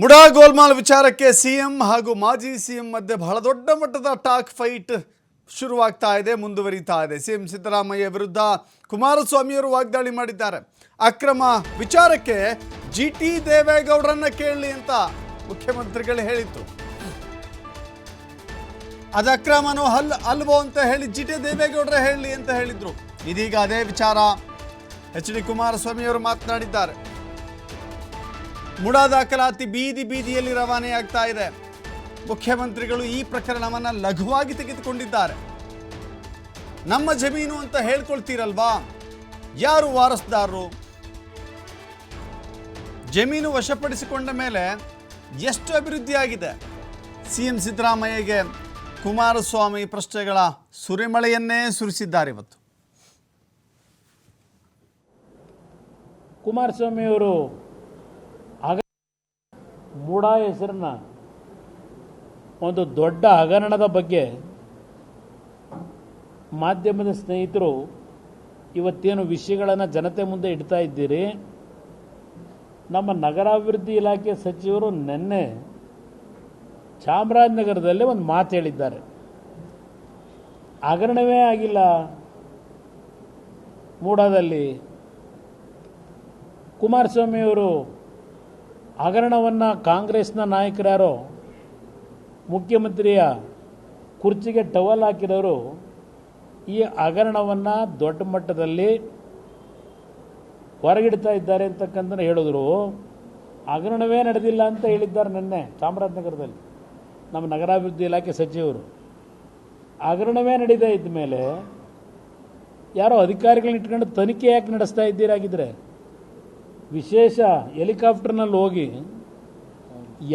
ಮುಡಾ ಗೋಲ್ಮಾಲ್ ವಿಚಾರಕ್ಕೆ ಸಿಎಂ ಹಾಗೂ ಮಾಜಿ ಸಿಎಂ ಮಧ್ಯೆ ಬಹಳ ದೊಡ್ಡ ಮಟ್ಟದ ಟಾಕ್ ಫೈಟ್ ಶುರುವಾಗ್ತಾ ಇದೆ, ಮುಂದುವರಿತಾ ಇದೆ. ಸಿಎಂ ಸಿದ್ದರಾಮಯ್ಯ ವಿರುದ್ಧ ಕುಮಾರಸ್ವಾಮಿಯವರು ವಾಗ್ದಾಳಿ ಮಾಡಿದ್ದಾರೆ. ಅಕ್ರಮ ವಿಚಾರಕ್ಕೆ ಜಿ ಟಿ ದೇವೇಗೌಡರನ್ನ ಕೇಳಲಿ ಅಂತ ಮುಖ್ಯಮಂತ್ರಿಗಳು ಹೇಳಿತ್ತು. ಅದ ಅಕ್ರಮನೋ ಹಲ್ ಅಲ್ವೋ ಅಂತ ಹೇಳಿ ಜಿ ಟಿ ದೇವೇಗೌಡರ ಹೇಳಲಿ ಅಂತ ಹೇಳಿದ್ರು. ಇದೀಗ ಅದೇ ವಿಚಾರ. ಎಚ್ ಡಿ ಕುಮಾರಸ್ವಾಮಿಯವರು ಮಾತನಾಡಿದ್ದಾರೆ. ಮೂಡಾ ದಾಖಲಾತಿ ಬೀದಿ ಬೀದಿಯಲ್ಲಿ ರವಾನೆಯಾಗ್ತಾ ಇದೆ. ಮುಖ್ಯಮಂತ್ರಿಗಳು ಈ ಪ್ರಕರಣವನ್ನು ಲಘುವಾಗಿ ತೆಗೆದುಕೊಂಡಿದ್ದಾರೆ. ನಮ್ಮ ಜಮೀನು ಅಂತ ಹೇಳ್ಕೊಳ್ತೀರಲ್ವಾ? ಯಾರು ವಾರಸ್ದಾರರು? ಜಮೀನು ವಶಪಡಿಸಿಕೊಂಡ ಮೇಲೆ ಎಷ್ಟು ಅಭಿವೃದ್ಧಿ ಆಗಿದೆ? ಸಿ ಎಂ ಸಿದ್ದರಾಮಯ್ಯಗೆ ಕುಮಾರಸ್ವಾಮಿ ಪ್ರಶ್ನೆಗಳ ಸುರಿಮಳೆಯನ್ನೇ ಸುರಿಸಿದ್ದಾರೆ ಇವತ್ತು. ಕುಮಾರಸ್ವಾಮಿಯವರು ಆಗ ಮೂಡ ಹೆಸರನ್ನ ಒಂದು ದೊಡ್ಡ ಹಗರಣದ ಬಗ್ಗೆ ಮಾಧ್ಯಮದ ಸ್ನೇಹಿತರು ಇವತ್ತೇನು ವಿಷಯಗಳನ್ನು ಜನತೆ ಮುಂದೆ ಇಡ್ತಾ ಇದ್ದೀರಿ? ನಮ್ಮ ನಗರಾಭಿವೃದ್ಧಿ ಇಲಾಖೆ ಸಚಿವರು ನಿನ್ನೆ ಚಾಮರಾಜನಗರದಲ್ಲಿ ಒಂದು ಮಾತು ಹೇಳಿದ್ದಾರೆ. ಹಗರಣವೇ ಆಗಿಲ್ಲ. ಮೂಡಾದಲ್ಲಿ ಕುಮಾರಸ್ವಾಮಿಯವರು ಹಗರಣವನ್ನು ಕಾಂಗ್ರೆಸ್ನ ನಾಯಕರಾರೋ, ಮುಖ್ಯಮಂತ್ರಿಯ ಕುರ್ಚಿಗೆ ಟವಲ್ ಹಾಕಿದವರು ಈ ಹಗರಣವನ್ನು ದೊಡ್ಡ ಮಟ್ಟದಲ್ಲಿ ಹೊರಗಿಡ್ತಾ ಇದ್ದಾರೆ ಅಂತಕ್ಕಂಥ ಹೇಳಿದ್ರು. ಹಗರಣವೇ ನಡೆದಿಲ್ಲ ಅಂತ ಹೇಳಿದ್ದಾರೆ ನಿನ್ನೆ ಚಾಮರಾಜನಗರದಲ್ಲಿ, ನಮ್ಮ ನಗರಾಭಿವೃದ್ಧಿ ಇಲಾಖೆ ಸಚಿವರು. ಹಗರಣವೇ ನಡೀತಾ ಇದ್ದ ಮೇಲೆ ಯಾರೋ ಅಧಿಕಾರಿಗಳನ್ನ ಇಟ್ಕೊಂಡು ತನಿಖೆ ಯಾಕೆ ನಡೆಸ್ತಾ ಇದ್ದೀರಾಗಿದ್ರೆ? ವಿಶೇಷ ಹೆಲಿಕಾಪ್ಟರ್ನಲ್ಲಿ ಹೋಗಿ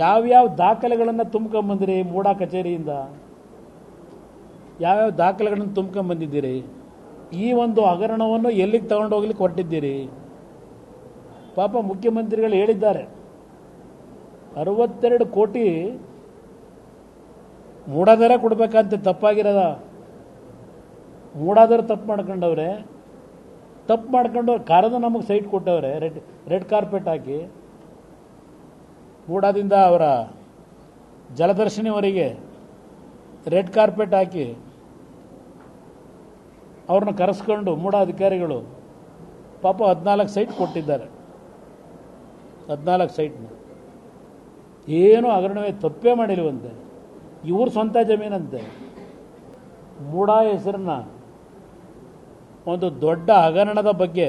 ಯಾವ್ಯಾವ ದಾಖಲೆಗಳನ್ನು ತುಂಬ್ಕೊಂಬಂದಿರಿ ಮೂಡಾ ಕಚೇರಿಯಿಂದ? ಯಾವ್ಯಾವ ದಾಖಲೆಗಳನ್ನು ತುಂಬ್ಕೊಂಬಂದಿದ್ದೀರಿ ಈ ಒಂದು ಹಗರಣವನ್ನು ಎಲ್ಲಿಗೆ ತಗೊಂಡು ಹೋಗ್ಲಿಕ್ಕೆ ಹೊರಟಿದ್ದೀರಿ? ಪಾಪ ಮುಖ್ಯಮಂತ್ರಿಗಳು ಹೇಳಿದ್ದಾರೆ, ಅರವತ್ತೆರಡು ಕೋಟಿ ಮೂಡಾದರೆ ಕೊಡ್ಬೇಕಂತ ತಪ್ಪಾಗಿರೋದ. ಮೂಡಾದರೆ ತಪ್ಪು ಮಾಡ್ಕೊಂಡವ್ರೆ. ತಪ್ಪು ಮಾಡ್ಕೊಂಡು ಕಾರದ ನಮಗೆ ಸೈಟ್ ಕೊಟ್ಟವ್ರೆ, ರೆಡ್ ರೆಡ್ ಕಾರ್ಪೆಟ್ ಹಾಕಿ ಮೂಡಾದಿಂದ ಅವರ ಜಲದರ್ಶಿನಿವರೆಗೆ ರೆಡ್ ಕಾರ್ಪೆಟ್ ಹಾಕಿ, ಅವ್ರನ್ನ ಕರೆಸ್ಕೊಂಡು ಮೂಡ ಅಧಿಕಾರಿಗಳು ಪಾಪ ಹದಿನಾಲ್ಕು ಸೈಟ್ ಕೊಟ್ಟಿದ್ದಾರೆ. ಹದಿನಾಲ್ಕು ಸೈಟ್ನ. ಏನೂ ಹಗರಣವೇ ತಪ್ಪೇ ಮಾಡಿಲ್ವಂತೆ. ಇವ್ರ ಸ್ವಂತ ಜಮೀನಂತೆ. ಮೂಡ ಹೆಸರನ್ನ ಒಂದು ದೊಡ್ಡ ಹಗರಣದ ಬಗ್ಗೆ